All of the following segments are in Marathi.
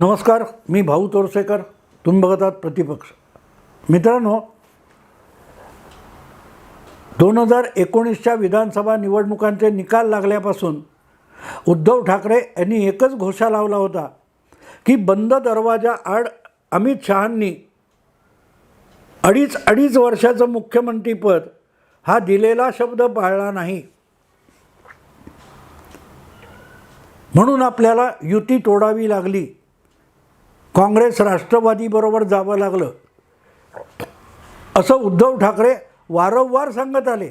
नमस्कार मी भाऊ तोरसेकर तुम्ही बघत आहात प्रतिपक्ष. मित्रांनो दोन हजार एकोणीसच्या विधानसभा निवडणुकांचे निकाल लागल्यापासून उद्धव ठाकरे यांनी एकच घोषा लावला होता की बंद दरवाजा आड अमित शहांनी अडीच अडीच वर्षाचं मुख्यमंत्रीपद हा दिलेला शब्द पाळला नाही. म्हणून आपल्याला युती तोडावी लागली. काँग्रेस राष्ट्रवादीबरोबर जावं लागलं. असं उद्धव ठाकरे वारंवार सांगत आले.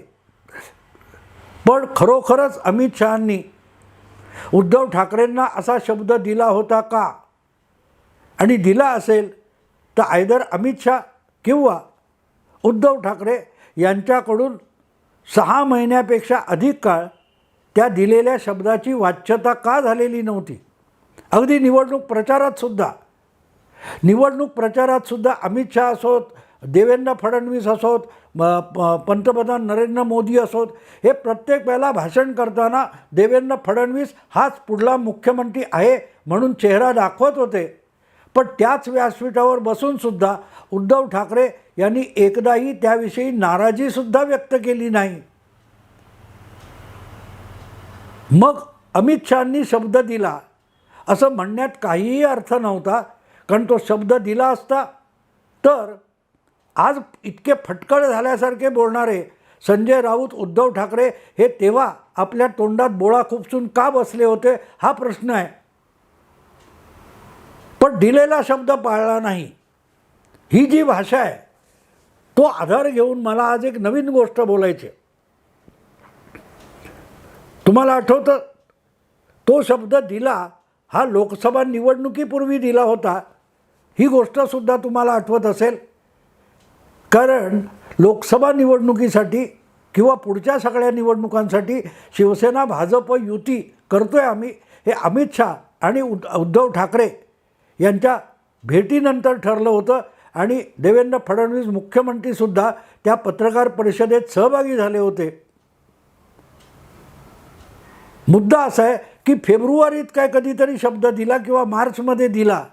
पण खरोखरच अमित शहांनी उद्धव ठाकरेंना असा शब्द दिला होता का? आणि दिला असेल तर आयदर अमित शहा किंवा उद्धव ठाकरे यांच्याकडून सहा महिन्यापेक्षा अधिक काळ त्या दिलेल्या शब्दाची वाच्यता का झालेली नव्हती? अगदी निवडणूक प्रचारात सुद्धा निवडणूक प्रचारात सुद्धा अमित शहा असोत देवेंद्र फडणवीस असोत प- पंतप्रधान नरेंद्र मोदी असोत हे प्रत्येक वेळेला भाषण करताना देवेंद्र फडणवीस हाच पुढला मुख्यमंत्री आहे म्हणून चेहरा दाखवत होते. पण त्याच व्यासपीठावर बसूनसुद्धा उद्धव ठाकरे यांनी एकदाही त्याविषयी नाराजीसुद्धा व्यक्त केली नाही. मग अमित शहांनी शब्द दिला. असं म्हणण्यात काहीही अर्थ नव्हता कारण तो शब्द दिला असता. तर आज इतके फटकळ झाल्यासारखे बोलणारे संजय राऊत उद्धव ठाकरे हे तेव्हा आपल्या तोंडात बोळा खुपसून का बसले होते हा प्रश्न आहे. पण दिलेला शब्द पाळला नाही. ही जी भाषा आहे तो आधार घेऊन मला आज एक नवीन गोष्ट बोलायची तुम्हाला आठवतं तो शब्द दिला हा लोकसभा निवडणुकीपूर्वी दिला होता. ही गोष्टसुद्धा तुम्हाला आठवत असेल. कारण लोकसभा निवडणुकीसाठी किंवा पुढच्या सगळ्या निवडणुकांसाठी शिवसेना भाजप युती करतो आहे आम्ही हे अमित शहा आणि उद उद्धव ठाकरे यांच्या भेटीनंतर ठरलं होतं आणि देवेंद्र फडणवीस मुख्यमंत्रीसुद्धा त्या पत्रकार परिषदेत सहभागी झाले होते. मुद्दा असा आहे की फेब्रुवारीत काय कधीतरी शब्द दिला किंवा मार्चमध्ये दिला.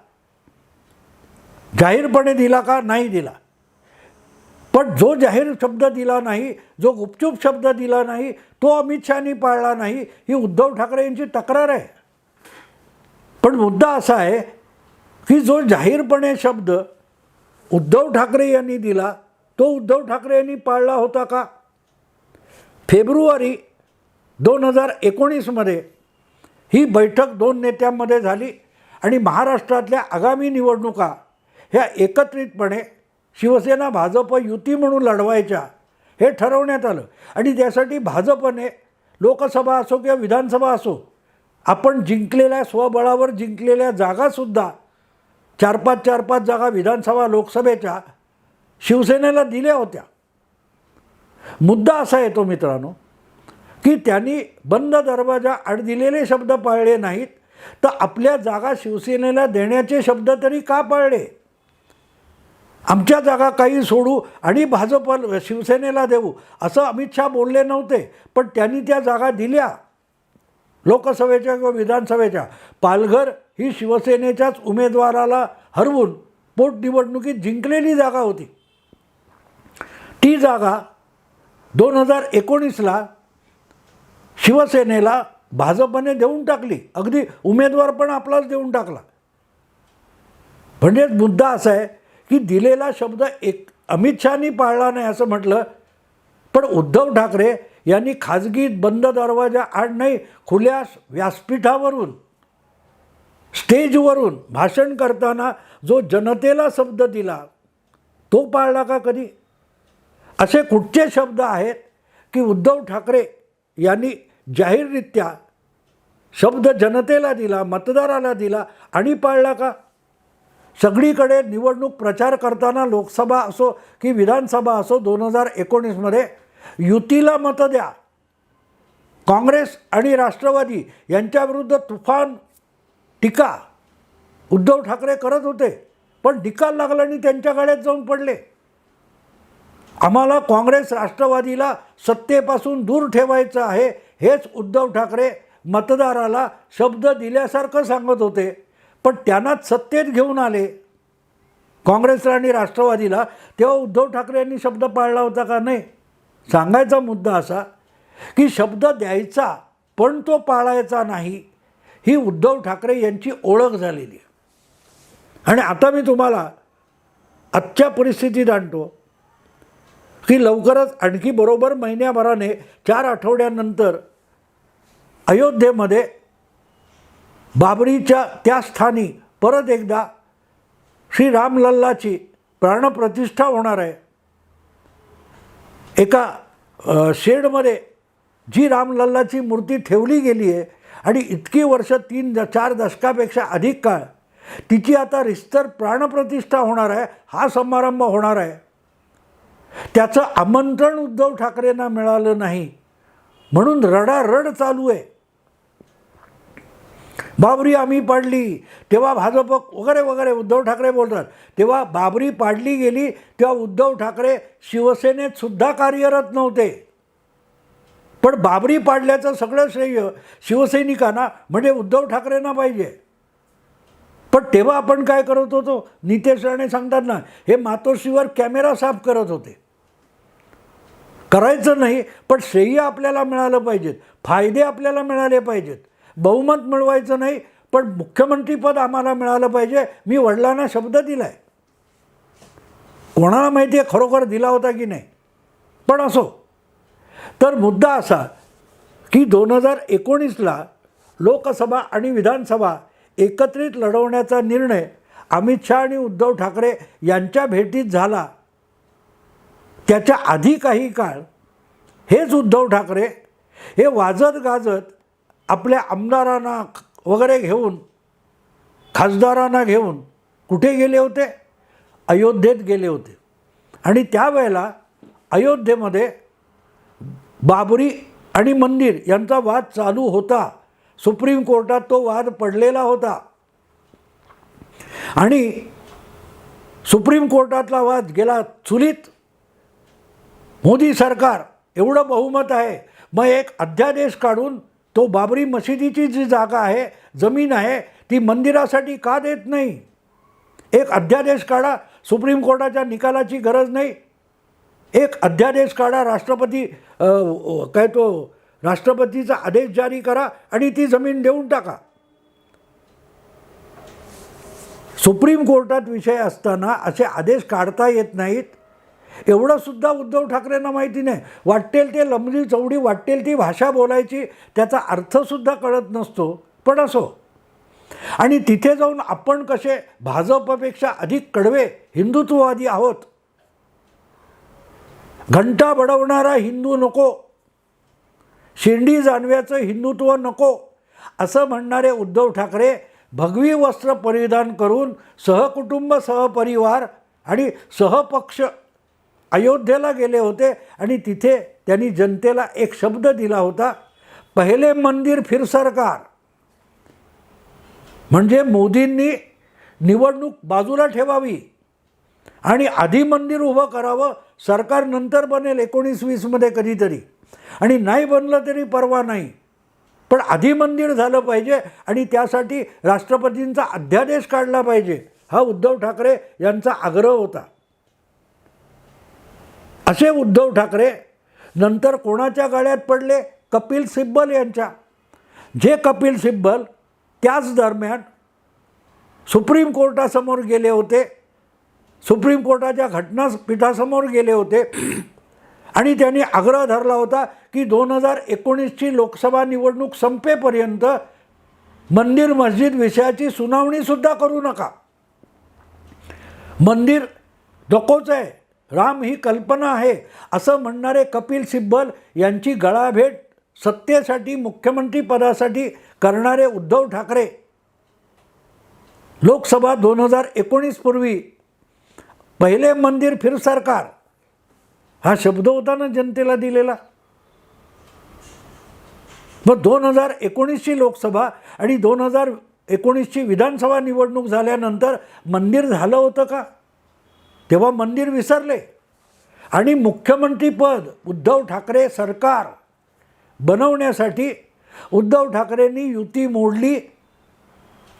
जाहीरपणे दिला का नाही दिला. पण जो जाहीर शब्द दिला नाही जो गुपचूप शब्द दिला नाही तो अमित शहानी पाळला नाही ही उद्धव ठाकरे यांची तक्रार आहे. पण मुद्दा असा आहे की जो जाहीरपणे शब्द उद्धव ठाकरे यांनी दिला तो उद्धव ठाकरे यांनी पाळला होता का? फेब्रुवारी दोन हजार एकोणीसमध्ये ही बैठक दोन नेत्यांमध्ये झाली आणि महाराष्ट्रातल्या आगामी निवडणुका ह्या एकत्रितपणे शिवसेना भाजप युती म्हणून लढवायच्या हे ठरवण्यात आलं. आणि त्यासाठी भाजपने लोकसभा असो किंवा विधानसभा असो आपण जिंकलेल्या स्वबळावर जिंकलेल्या जागासुद्धा चार पाच चार पाच जागा विधानसभा लोकसभेच्या शिवसेनेला दिल्या होत्या. मुद्दा असा येतो मित्रांनो की त्यांनी बंद दरवाजा आड दिलेले शब्द पाळले नाहीत तर आपल्या जागा शिवसेनेला देण्याचे शब्द तरी का पाळले? आमच्या जागा काही सोडू आणि भाजप शिवसेनेला देऊ असं अमित शहा बोलले नव्हते. पण त्यांनी त्या जागा दिल्या. लोकसभेच्या किंवा विधानसभेच्या. पालघर ही शिवसेनेच्याच उमेदवाराला हरवून पोटनिवडणुकीत जिंकलेली जागा होती. ती जागा दोन हजार एकोणीसला शिवसेनेला भाजपने देऊन टाकली. अगदी उमेदवार पण आपलाच देऊन टाकला. म्हणजेच मुद्दा असा आहे की दिलेला शब्द एक अमित शहानी पाळला नाही असं म्हटलं. पण उद्धव ठाकरे यांनी खाजगीत बंद दरवाजा आड नाही खुल्या व्यासपीठावरून स्टेजवरून भाषण करताना जो जनतेला शब्द दिला तो पाळला का कधी? असे कुठचे शब्द आहेत की उद्धव ठाकरे यांनी जाहीररित्या शब्द जनतेला दिला मतदाराला दिला आणि पाळला का? सगळीकडे निवडणूक प्रचार करताना लोकसभा असो की विधानसभा असो दोन हजार एकोणीसमध्ये युतीला मतं द्या. काँग्रेस आणि राष्ट्रवादी यांच्याविरुद्ध तुफान टीका उद्धव ठाकरे करत होते पण निकाल लागला आणि त्यांच्या गाड्यात जाऊन पडले. आम्हाला काँग्रेस राष्ट्रवादीला सत्तेपासून दूर ठेवायचं आहे हेच उद्धव ठाकरे मतदाराला शब्द दिल्यासारखं सांगत होते. पण त्यांना सत्तेत घेऊन आले. काँग्रेसला आणि राष्ट्रवादीला तेव्हा उद्धव ठाकरे यांनी शब्द पाळला होता का नाही? सांगायचा मुद्दा असा की शब्द द्यायचा पण तो पाळायचा नाही. ही उद्धव ठाकरे यांची ओळख झालेली आहे. आणि आता मी तुम्हाला आजच्या परिस्थितीत आणतो की लवकरच आणखी बरोबर महिन्याभराने चार आठवड्यानंतर अयोध्येमध्ये बाबरीच्या त्या स्थानी परत एकदा श्री रामलल्लाची प्राणप्रतिष्ठा होणार आहे. एका शेडमध्ये जी रामलल्लाची मूर्ती ठेवली गेली आहे आणि इतकी वर्ष तीन द चार दशकापेक्षा अधिक काळ तिची आता रिस्तर प्राणप्रतिष्ठा होणार आहे हा समारंभ होणार आहे. त्याचं आमंत्रण उद्धव ठाकरेंना मिळालं नाही. म्हणून रडारड चालू आहे. बाबरी आम्ही पाडली. तेव्हा भाजप वगैरे वगैरे उद्धव ठाकरे बोलतात. तेव्हा बाबरी पाडली गेली तेव्हा उद्धव ठाकरे शिवसेनेत सुद्धा कार्यरत नव्हते. पण बाबरी पाडल्याचं सगळं श्रेय शिवसैनिकांना म्हणजे उद्धव ठाकरेंना पाहिजे. पण तेव्हा आपण काय करत होतो? नितेश राणे सांगतात ना हे मातोश्रीवर कॅमेरा साफ करत होते. करायचं नाही पण श्रेय आपल्याला मिळालं पाहिजेत. फायदे आपल्याला मिळाले पाहिजेत. बहुमत मिळवायचं नाही पण मुख्यमंत्रीपद आम्हाला मिळालं पाहिजे. मी वडिलांना शब्द दिला आहे कोणाला माहिती आहे खरोखर दिला होता की नाही? पण असो. तर मुद्दा असा की दोन हजार एकोणीसला लोकसभा आणि विधानसभा एकत्रित लढवण्याचा निर्णय अमित शहा आणि उद्धव ठाकरे यांच्या भेटीत झाला. त्याच्या आधी काही काळ हेच उद्धव ठाकरे हे वाजत गाजत आपल्या आमदारांना वगैरे घेऊन खासदारांना घेऊन कुठे गेले होते? अयोध्येत गेले होते. आणि त्यावेळेला अयोध्येमध्ये बाबरी आणि मंदिर यांचा वाद चालू होता. सुप्रीम कोर्टात तो वाद पडलेला होता. आणि सुप्रीम कोर्टातला वाद गेला चुलीत. मोदी सरकार एवढं बहुमत आहे. मग एक अध्यादेश काढून तो बाबरी मशिदीची जी जागा आहे जमीन आहे ती मंदिरासाठी का देत नाही? एक अध्यादेश काढा सुप्रीम कोर्टाच्या निकालाची गरज नाही. एक अध्यादेश काढा राष्ट्रपती काय तो राष्ट्रपतीचा आदेश जारी करा आणि ती जमीन देऊन टाका. सुप्रीम कोर्टात विषय असताना असे आदेश काढता येत नाहीत. एवढं सुद्धा उद्धव ठाकरेंना माहिती नाही. वाटेल ते लंबली चौडी वाटेल ती भाषा बोलायची त्याचा अर्थसुद्धा कळत नसतो. पण असो. आणि तिथे जाऊन आपण कसे भाजपपेक्षा अधिक कडवे हिंदुत्ववादी आहोत? घंटा बडवणारा हिंदू नको. शिर्डी जानव्याचं हिंदुत्व नको. असं म्हणणारे उद्धव ठाकरे भगवी वस्त्र परिधान करून सहकुटुंब सहपरिवार आणि सहपक्ष अयोध्येला गेले होते आणि तिथे त्यांनी जनतेला एक शब्द दिला होता पहिले मंदिर फिर सरकार. म्हणजे मोदींनी निवडणूक बाजूला ठेवावी आणि आधी मंदिर उभं करावं सरकार नंतर बनेल एकोणीस वीसमध्ये कधीतरी. आणि नाही बनलं तरी परवा नाही. पण आधी मंदिर झालं पाहिजे आणि त्यासाठी राष्ट्रपतींचा अध्यादेश काढला पाहिजे हा उद्धव ठाकरे यांचा आग्रह होता. असे उद्धव ठाकरे नंतर कोणाच्या गाड्यात पडले? कपिल सिब्बल यांच्या. जे कपिल सिब्बल त्याच दरम्यान सुप्रीम कोर्टासमोर गेले होते. सुप्रीम कोर्टाच्या घटनापीठासमोर गेले होते. आणि त्यांनी आग्रह धरला होता की दोन हजार एकोणीसची लोकसभा निवडणूक संपेपर्यंत मंदिर मस्जिद विषयाची सुनावणीसुद्धा करू नका. मंदिर नकोच आहे. राम ही कल्पना आहे. असं म्हणणारे कपिल सिब्बल यांची गळाभेट सत्तेसाठी मुख्यमंत्रीपदासाठी करणारे उद्धव ठाकरे. लोकसभा दोन हजार एकोणीसपूर्वी पहिले मंदिर फिर सरकार. हा शब्द होता ना जनतेला दिलेला. मग दोन हजार एकोणीसची लोकसभा आणि दोन हजार एकोणीसची विधानसभा निवडणूक झाल्यानंतर मंदिर झालं होतं का? तेव्हा मंदिर विसरले. आणि मुख्यमंत्रीपद उद्धव ठाकरे सरकार बनवण्यासाठी उद्धव ठाकरेंनी युती मोडली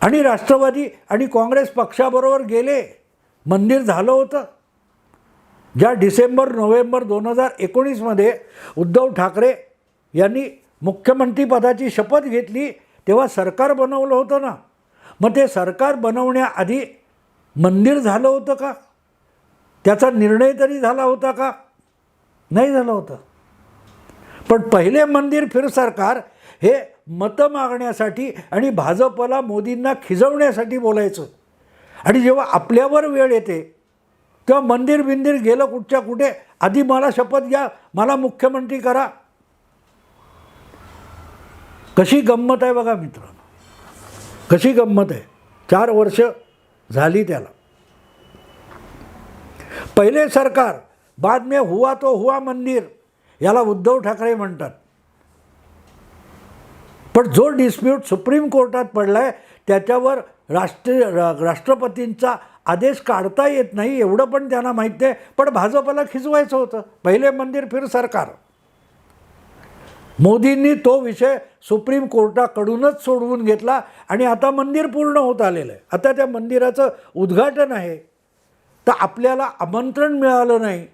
आणि राष्ट्रवादी आणि काँग्रेस पक्षाबरोबर गेले. मंदिर झालं होतं. ज्या डिसेंबर नोव्हेंबर दोन हजार एकोणीसमध्ये उद्धव ठाकरे यांनी मुख्यमंत्रीपदाची शपथ घेतली तेव्हा सरकार बनवलं होतं ना. मग ते सरकार बनवण्याआधी मंदिर झालं होतं का? त्याचा निर्णय तरी झाला होता का? नाही झालं होतं. पण पहिले मंदिर फिर सरकार हे मतं मागण्यासाठी आणि भाजपला मोदींना खिजवण्यासाठी बोलायचं. आणि जेव्हा आपल्यावर वेळ येते तेव्हा मंदिर बिंदिर गेलं कुठच्या कुठे आधी मला शपथ घ्या मला मुख्यमंत्री करा. कशी गंमत आहे बघा मित्रांनो. कशी गंमत आहे. चार वर्ष झाली त्याला. पहिले सरकार बाद में हुआ तो हुआ मंदिर याला उद्धव ठाकरे म्हणतात. पण जो डिस्प्यूट सुप्रीम कोर्टात पडला आहे त्याच्यावर राष्ट्रीय रा राष्ट्रपतींचा आदेश काढता येत नाही एवढं पण त्यांना माहीत नाही पण भाजपला खिजवायचं होतं. पहिले मंदिर फिर सरकार. मोदींनी तो विषय सुप्रीम कोर्टाकडूनच सोडवून घेतला आणि आता मंदिर पूर्ण होत आलेलं आहे. आता त्या मंदिराचं उद्घाटन आहे. तर आपल्याला आमंत्रण मिळालं नाही.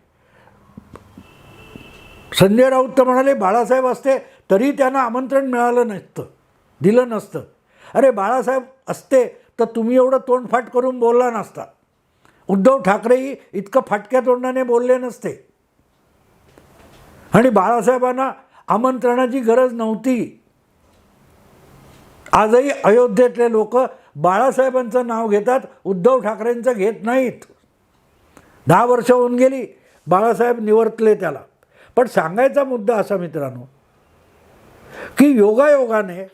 संजय राऊत तर म्हणाले बाळासाहेब असते तरी त्यांना आमंत्रण मिळालं नसतं दिलं नसतं. अरे बाळासाहेब असते तर तुम्ही एवढं तोंडफाट करून बोलला नसता. उद्धव ठाकरेही इतकं फाटक्या तोंडाने बोलले नसते. आणि बाळासाहेबांना आमंत्रणाची गरज नव्हती. आजही अयोध्येतले लोक बाळासाहेबांचं नाव घेतात उद्धव ठाकरेंचं घेत नाहीत. दहा वर्ष होऊन गेली बाळासाहेब निवर्तले त्याला. पण सांगायचा मुद्दा असा मित्रांनो की योगायोगाने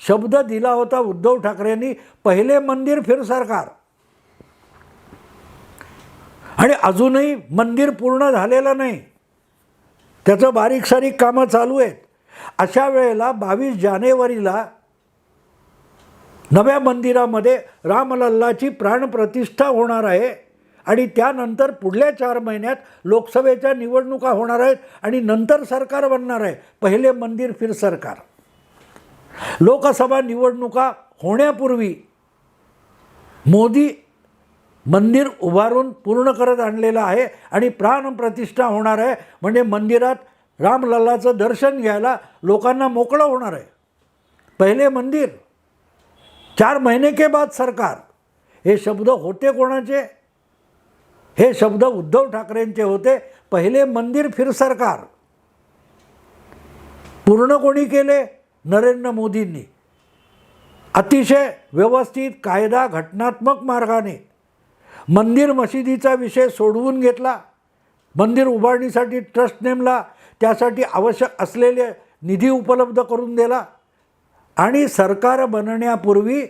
शब्द दिला होता उद्धव ठाकरेंनी पहिले मंदिर फिर सरकार. आणि अजूनही मंदिर पूर्ण झालेलं नाही. त्याचं बारीक सारीक कामं चालू आहेत. अशा वेळेला बावीस जानेवारीला नव्या मंदिरामध्ये रामलल्लाची प्राणप्रतिष्ठा होणार आहे. आणि त्यानंतर पुढल्या चार महिन्यात लोकसभेच्या निवडणुका होणार आहेत आणि नंतर सरकार बनणार आहे. पहिले मंदिर फिर सरकार. लोकसभा निवडणुका होण्यापूर्वी मोदी मंदिर उभारून पूर्ण करत आणलेलं आहे आणि प्राणप्रतिष्ठा होणार आहे. म्हणजे मंदिरात रामलल्लाचं दर्शन घ्यायला लोकांना मोकळं होणार आहे. पहिले मंदिर चार महिने के बाद सरकार. हे शब्द होते कोणाचे? हे शब्द उद्धव ठाकरेंचे होते. पहिले मंदिर फिर सरकार. पूर्ण कोणी केले? नरेंद्र मोदींनी. अतिशय व्यवस्थित कायदा घटनात्मक मार्गाने. मंदिर मशिदीचा विषय सोडवून घेतला. मंदिर उभारणीसाठी ट्रस्ट नेमला. त्यासाठी आवश्यक असलेले निधी उपलब्ध करून दिला. आणि सरकार बनण्यापूर्वी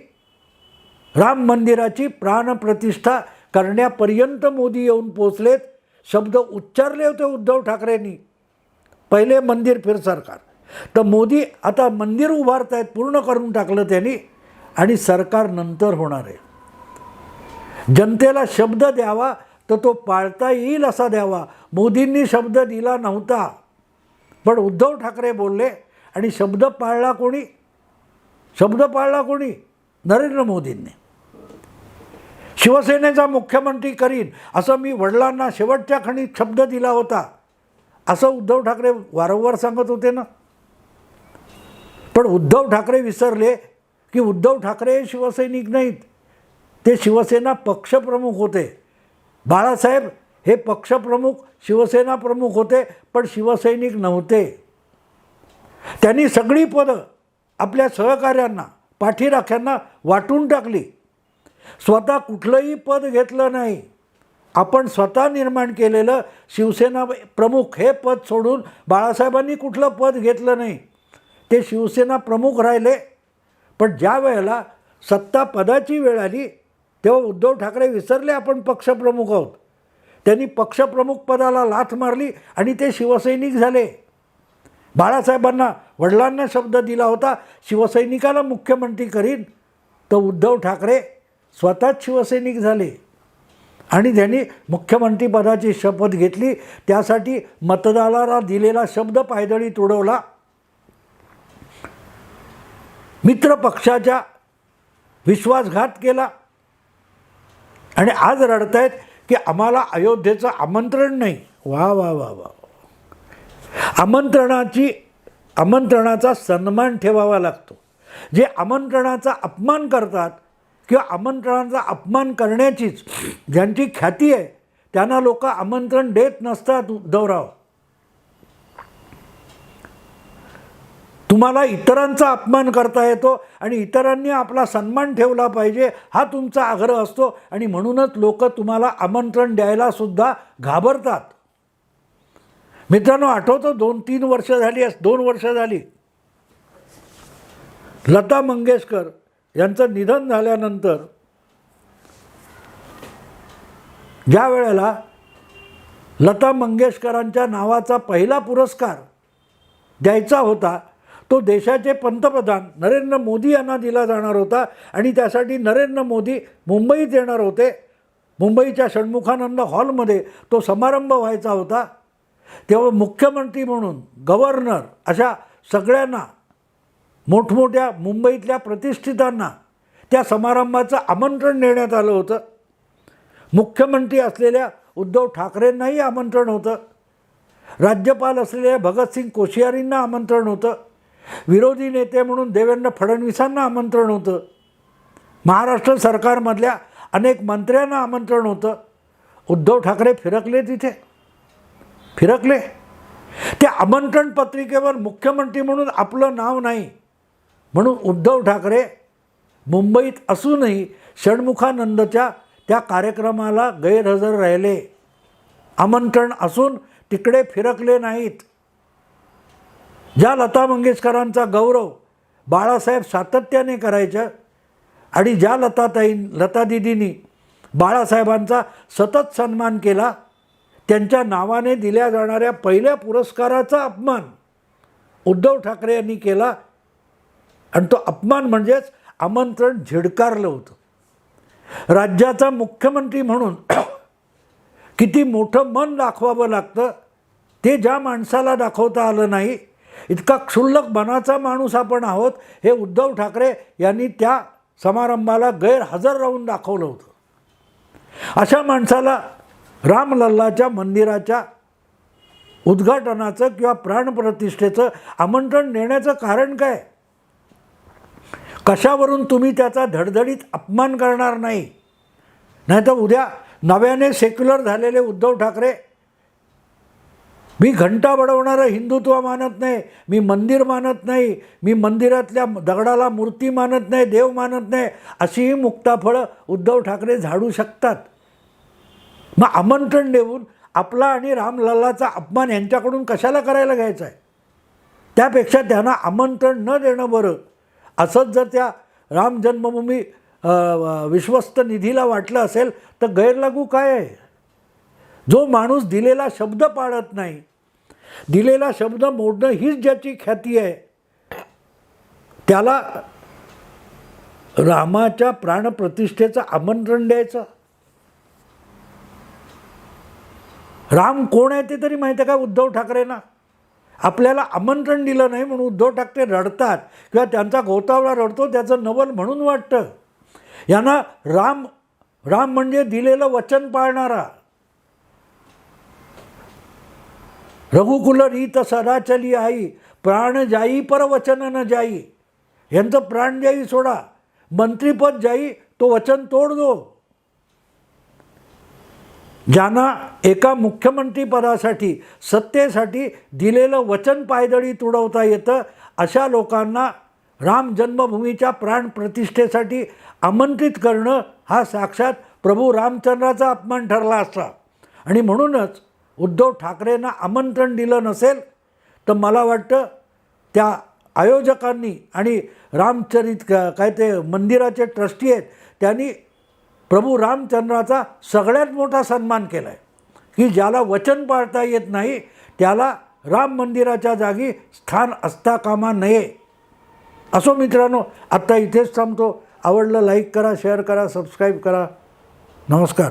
राम मंदिराची प्राणप्रतिष्ठा करण्यापर्यंत मोदी येऊन पोचलेत शब्द उच्चारले होते उद्धव ठाकरेंनी. पहिले मंदिर फिर सरकार तर मोदी आता मंदिर उभारत आहेत पूर्ण करून टाकलं त्यांनी आणि सरकार नंतर होणार आहे. जनतेला शब्द द्यावा तर तो पाळता येईल असा द्यावा. मोदींनी शब्द दिला नव्हता. पण उद्धव ठाकरे बोलले आणि शब्द पाळला कोणी? शब्द पाळला कोणी? नरेंद्र मोदींनी. शिवसेनेचा मुख्यमंत्री करीन असं मी वडिलांना शेवटच्या खणीत शब्द दिला होता. असं उद्धव ठाकरे वारंवार सांगत होते ना. पण उद्धव ठाकरे विसरले की उद्धव ठाकरे हे शिवसैनिक नाहीत. ते शिवसेना पक्षप्रमुख होते. बाळासाहेब हे पक्षप्रमुख शिवसेना प्रमुख होते पण शिवसैनिक नव्हते. त्यांनी सगळी पदं आपल्या सहकाऱ्यांना पाठीराख्यांना वाटून टाकली. स्वतः कुठलंही पद घेतलं नाही. आपण स्वतः निर्माण केलेलं शिवसेना प्रमुख हे पद सोडून बाळासाहेबांनी कुठलं पद घेतलं नाही. ते शिवसेना प्रमुख राहिले. पण ज्या वेळेला सत्ता पदाची वेळ आली तेव्हा उद्धव ठाकरे विसरले आपण पक्षप्रमुख आहोत. त्यांनी पक्षप्रमुख पदाला लाथ मारली आणि ते शिवसैनिक झाले. बाळासाहेबांना वडिलांना शब्द दिला होता शिवसैनिकाला मुख्यमंत्री करीन. तर उद्धव ठाकरे स्वतःच शिवसैनिक झाले. आणि त्यांनी मुख्यमंत्रीपदाची शपथ घेतली. त्यासाठी मतदाराला दिलेला शब्द पायदळी तुडवला. मित्र पक्षाच्या विश्वासघात केला. आणि आज रडतायत की आम्हाला अयोध्येचं आमंत्रण नाही. वा वा वा वा. आमंत्रणाची आमंत्रणाचा सन्मान ठेवावा लागतो. जे आमंत्रणाचा अपमान करतात किंवा आमंत्रणाचा अपमान करण्याचीच ज्यांची ख्याती आहे त्यांना लोक आमंत्रण देत नसतात दौराव. तुम्हाला इतरांचा अपमान करता येतो आणि इतरांनी आपला सन्मान ठेवला पाहिजे हा तुमचा आग्रह असतो आणि म्हणूनच लोक तुम्हाला आमंत्रण द्यायला सुद्धा घाबरतात. मित्रांनो आठवतो दोन तीन वर्ष झाली अस दोन वर्ष झाली. लता मंगेशकर यांचं निधन झाल्यानंतर ज्या वेळेला लता मंगेशकरांच्या नावाचा पहिला पुरस्कार द्यायचा होता तो देशाचे पंतप्रधान नरेंद्र मोदी यांना दिला जाणार होता आणि त्यासाठी नरेंद्र मोदी मुंबईत येणार होते. मुंबईच्या षण्मुखानंद हॉलमध्ये तो समारंभ व्हायचा होता. तेव्हा मुख्यमंत्री म्हणून गव्हर्नर अशा सगळ्यांना मोठमोठ्या मुंबईतल्या प्रतिष्ठितांना त्या समारंभाचं आमंत्रण देण्यात आलं होतं. मुख्यमंत्री असलेल्या उद्धव ठाकरेंनाही आमंत्रण होतं. राज्यपाल असलेल्या भगतसिंग कोश्यारींना आमंत्रण होतं. विरोधी नेते म्हणून देवेंद्र फडणवीसांना आमंत्रण होतं. महाराष्ट्र सरकारमधल्या अनेक मंत्र्यांना आमंत्रण होतं. उद्धव ठाकरे फिरकले तिथे. फिरकले. त्या आमंत्रण पत्रिकेवर मुख्यमंत्री म्हणून आपलं नाव नाही. म्हणून उद्धव ठाकरे मुंबईत असूनही षण्मुखानंदच्या त्या कार्यक्रमाला गैरहजर राहिले. आमंत्रण असून तिकडे फिरकले नाहीत. ज्या लता मंगेशकरांचा गौरव बाळासाहेब सातत्याने करायच्या आणि ज्या लताताई लतादिदींनी बाळासाहेबांचा सतत सन्मान केला त्यांच्या नावाने दिल्या जाणाऱ्या पहिल्या पुरस्काराचा अपमान उद्धव ठाकरे यांनी केला आणि तो अपमान म्हणजेच आमंत्रण झिडकारलं होतं. राज्याचा मुख्यमंत्री म्हणून किती मोठं मन दाखवावं लागतं ते ज्या माणसाला दाखवता आलं नाही इतका क्षुल्लक मनाचा माणूस आपण आहोत हे उद्धव ठाकरे यांनी त्या समारंभाला गैरहजर राहून दाखवलं होतं. अशा माणसाला रामलल्लाच्या मंदिराच्या उद्घाटनाचं किंवा प्राणप्रतिष्ठेचं आमंत्रण देण्याचं कारण काय? कशावरून तुम्ही त्याचा धडधडीत अपमान करणार नाही? नाहीतर उद्या नव्याने सेक्युलर झालेले उद्धव ठाकरे मी घंटा बडवणारं हिंदुत्व मानत नाही मी मंदिर मानत नाही मी मंदिरातल्या दगडाला मूर्ती मानत नाही देव मानत नाही अशीही मुक्ताफळं उद्धव ठाकरे झाडू शकतात. मग आमंत्रण देऊन आपला आणि रामलल्लाचा अपमान यांच्याकडून कशाला करायला घ्यायचा आहे? त्यापेक्षा त्यांना आमंत्रण न देणं बरं. असंच जर त्या राम जन्मभूमी विश्वस्त निधीला वाटलं असेल तर गैरलागू काय आहे? जो माणूस दिलेला शब्द पाळत नाही दिलेला शब्द मोडणं हीच ज्याची ख्याती आहे त्याला रामाच्या प्राणप्रतिष्ठेचं आमंत्रण द्यायचं. राम कोण आहे ते तरी माहिती आहे का? उद्धव ठाकरेंना. आपल्याला आमंत्रण दिलं नाही म्हणून उद्धव ठाकरे रडतात किंवा त्यांचा गोतावळा रडतो त्याचं नवल म्हणून वाटतं. यांना राम राम म्हणजे दिलेलं वचन पाळणारा. रघुकुल रीत सदाचली आई प्राण जाई पर वचन न जाई. यांचं प्राण जाई सोडा मंत्रीपद जाई तो वचन तोड दो ज्यांना एका मुख्यमंत्रीपदासाठी सत्तेसाठी दिलेलं वचन पायदळी तुडवता येतं अशा लोकांना राम जन्मभूमीच्या प्राण प्रतिष्ठेसाठी आमंत्रित करणं हा साक्षात प्रभू रामचंद्राचा अपमान ठरला असता. आणि म्हणूनच उद्धव ठाकरेंना आमंत्रण दिलं नसेल तर मला वाटतं त्या आयोजकांनी आणि रामचरित काय ते मंदिराचे ट्रस्टी आहेत त्यांनी प्रभू रामचंद्राचा सगळ्यात मोठा सन्मान केला आहे की ज्याला वचन पाळता येत नाही त्याला राम मंदिराच्या जागी स्थान असता कामा नये. असो मित्रांनो आत्ता इथेच थांबतो. आवडलं लाईक करा शेअर करा सबस्क्राईब करा. नमस्कार.